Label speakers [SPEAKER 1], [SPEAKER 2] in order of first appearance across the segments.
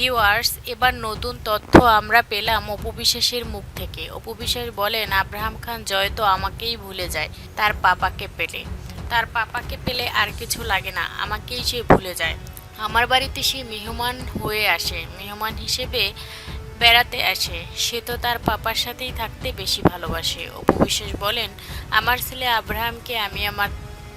[SPEAKER 1] Viewers এবার নতুন তথ্য আমরা পেলাম অপবিশ্বাসের মুখ থেকে। অপবিশ্বাস বলেন, আব্রাহাম খান জয় তো আমাকেই ভুলে যায়, তার পাপাকে পেলে। তার পাপাকে পেলে আর কিছু লাগে না, আমাকেই সে ভুলে যায়। আমার বাড়িতে সে মেহমান হয়ে আসে, মেহমান হিসেবে বেড়াতে আসে। সে তো তার পাপার সাথেই থাকতে বেশি ভালোবাসে। অপবিশ্বাস বলেন, আমার ছেলে আব্রাহামকে আমি আমার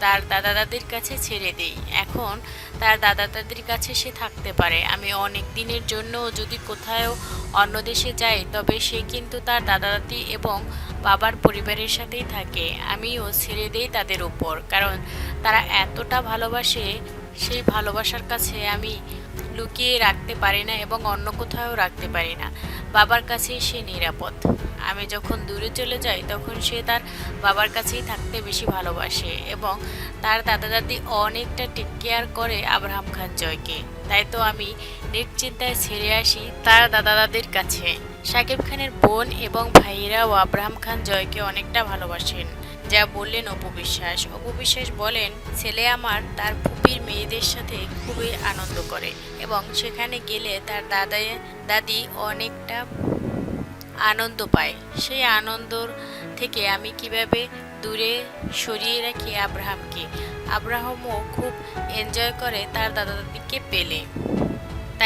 [SPEAKER 1] তার দাদা দাদির কাছে ছেড়ে দেই। এখন তার দাদা দাদির কাছে সে থাকতে পারে। আমি অনেক দিনের জন্য যদি কোথাও অন্য দেশে যাই, তবে সে কিন্তু তার দাদা দাদি এবং বাবার পরিবারের সাথেই থাকে। আমিও ছেড়ে দেই তাদের উপর। কারণ তারা এতটা ভালোবাসে, সেই ভালোবাসার কাছে আমি লুকিয়ে রাখতে পারি না এবং অন্য কোথাও রাখতে পারি না। বাবার কাছেই সে নিরাপদ। আমি যখন দূরে চলে যাই, তখন সে তার বাবার কাছেই থাকতে বেশি ভালোবাসে এবং তার দাদা দাদি অনেকটা টেক কেয়ার করে আব্রাহাম খান জয়কে। তাই তো আমি নিশ্চিন্তায় ছেড়ে আসি তার দাদা দাদির কাছে। সাকিব খানের বোন এবং ভাইয়েরাও আব্রাহাম খান জয়কে অনেকটা ভালোবাসেন। যা বললেন অপবিশ্বাস। অপবিশ্বাস বলেন, ছেলে আমার তার ফুপির মেয়েদের সাথে খুবই আনন্দ করে এবং সেখানে গেলে তার দাদা দাদি অনেকটা আনন্দ পায়। সেই আনন্দর থেকে আমি কীভাবে দূরে সরিয়ে রাখি আব্রাহামকে? আব্রাহামও খুব এনজয় করে তার দাদা দাদিকে পেলে।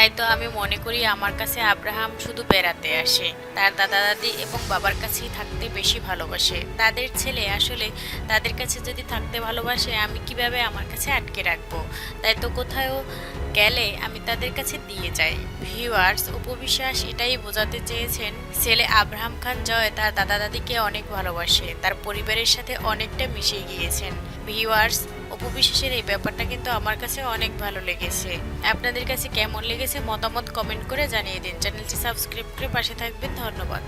[SPEAKER 1] তাই তো আমি মনে করি আমার কাছে আব্রাহাম শুধু বেড়াতে আসে। তার দাদা দাদি এবং বাবার কাছেই থাকতে বেশি ভালোবাসে। তাদের ছেলে আসলে তাদের কাছে যদি থাকতে ভালোবাসে, আমি কীভাবে আমার কাছে আটকে রাখব? তাই তো কোথাও গেলে আমি তাদের কাছে দিয়ে যাই। ভিউয়ার্স, উপবিশ্বাস এটাই বোঝাতে চেয়েছেন ছেলে আব্রাহাম খান জয় তার দাদা দাদিকে অনেক ভালোবাসে। তার পরিবারের সাথে অনেকটা মিশে গিয়েছেন। ভিউয়ার্স উপবিশ্বাসের এই ব্যাপারটা কিন্তু আমার কাছে অনেক ভালো লেগেছে। আপনাদের কাছে কেমন লেগেছে মতামত কমেন্ট করে জানিয়ে দিন। চ্যানেলটি সাবস্ক্রাইব করে পাশে থাকবেন। ধন্যবাদ।